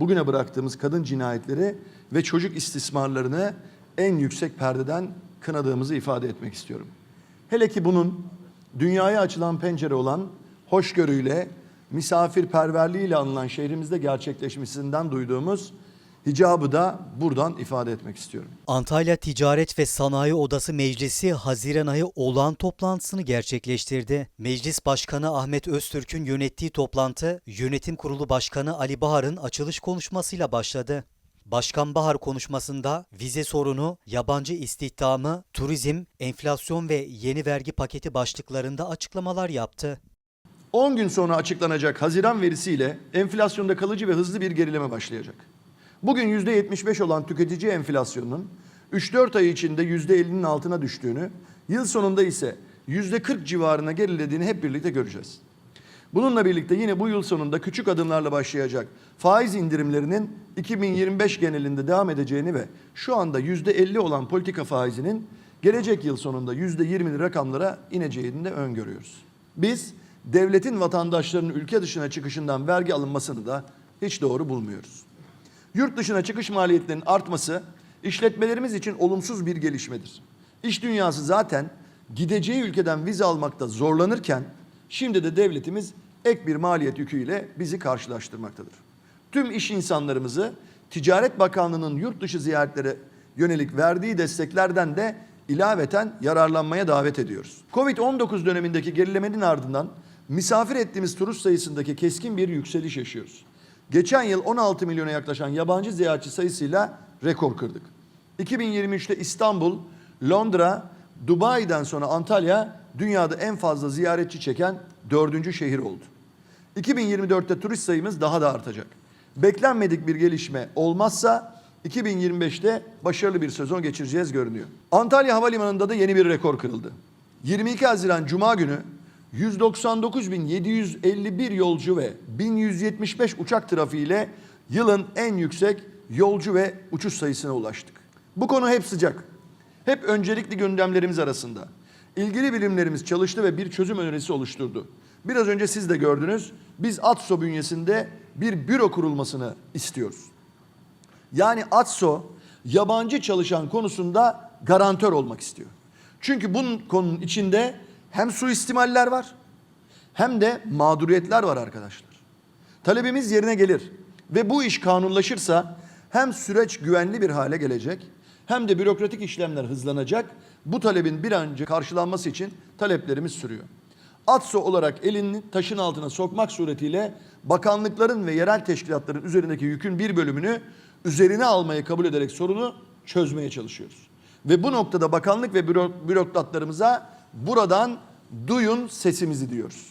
bugüne bıraktığımız kadın cinayetleri ve çocuk istismarlarını en yüksek perdeden kınadığımızı ifade etmek istiyorum. Hele ki bunun dünyaya açılan pencere olan hoşgörüyle, misafirperverliğiyle anılan şehrimizde gerçekleşmesinden duyduğumuz hicabı da buradan ifade etmek istiyorum. Antalya Ticaret ve Sanayi Odası Meclisi Haziran ayı olağan toplantısını gerçekleştirdi. Meclis Başkanı Ahmet Öztürk'ün yönettiği toplantı, Yönetim Kurulu Başkanı Ali Bahar'ın açılış konuşmasıyla başladı. Başkan Bahar konuşmasında vize sorunu, yabancı istihdamı, turizm, enflasyon ve yeni vergi paketi başlıklarında açıklamalar yaptı. 10 gün sonra açıklanacak Haziran verisiyle enflasyonda kalıcı ve hızlı bir gerileme başlayacak. Bugün %75 olan tüketici enflasyonunun 3-4 ay içinde %50'nin altına düştüğünü, yıl sonunda ise %40 civarına gerilediğini hep birlikte göreceğiz. Bununla birlikte yine bu yıl sonunda küçük adımlarla başlayacak faiz indirimlerinin 2025 genelinde devam edeceğini ve şu anda %50 olan politika faizinin gelecek yıl sonunda %20'li rakamlara ineceğini de öngörüyoruz. Biz devletin vatandaşlarının ülke dışına çıkışından vergi alınmasını da hiç doğru bulmuyoruz. Yurt dışına çıkış maliyetlerinin artması işletmelerimiz için olumsuz bir gelişmedir. İş dünyası zaten gideceği ülkeden vize almakta zorlanırken şimdi de devletimiz ek bir maliyet yüküyle bizi karşılaştırmaktadır. Tüm iş insanlarımızı Ticaret Bakanlığı'nın yurt dışı ziyaretlere yönelik verdiği desteklerden de ilaveten yararlanmaya davet ediyoruz. Covid-19 dönemindeki gerilemenin ardından misafir ettiğimiz turist sayısındaki keskin bir yükseliş yaşıyoruz. Geçen yıl 16 milyona yaklaşan yabancı ziyaretçi sayısıyla rekor kırdık. 2023'te İstanbul, Londra, Dubai'den sonra Antalya dünyada en fazla ziyaretçi çeken dördüncü şehir oldu. 2024'te turist sayımız daha da artacak. Beklenmedik bir gelişme olmazsa 2025'te başarılı bir sezon geçireceğiz görünüyor. Antalya Havalimanı'nda da yeni bir rekor kırıldı. 22 Haziran Cuma günü 199.751 yolcu ve 1175 uçak trafiğiyle yılın en yüksek yolcu ve uçuş sayısına ulaştık. Bu konu hep sıcak. Hep öncelikli gündemlerimiz arasında. İlgili bilimlerimiz çalıştı ve bir çözüm önerisi oluşturdu. Biraz önce siz de gördünüz. Biz ATSO bünyesinde bir büro kurulmasını istiyoruz. Yani ATSO yabancı çalışan konusunda garantör olmak istiyor. Çünkü bunun konunun içinde hem suistimaller var hem de mağduriyetler var arkadaşlar. Talebimiz yerine gelir ve bu iş kanunlaşırsa hem süreç güvenli bir hale gelecek hem de bürokratik işlemler hızlanacak. Bu talebin bir an önce karşılanması için taleplerimiz sürüyor. ATSO olarak elini taşın altına sokmak suretiyle bakanlıkların ve yerel teşkilatların üzerindeki yükün bir bölümünü üzerine almayı kabul ederek sorunu çözmeye çalışıyoruz. Ve bu noktada bakanlık ve büro- bürokratlarımıza buradan duyun sesimizi diyoruz.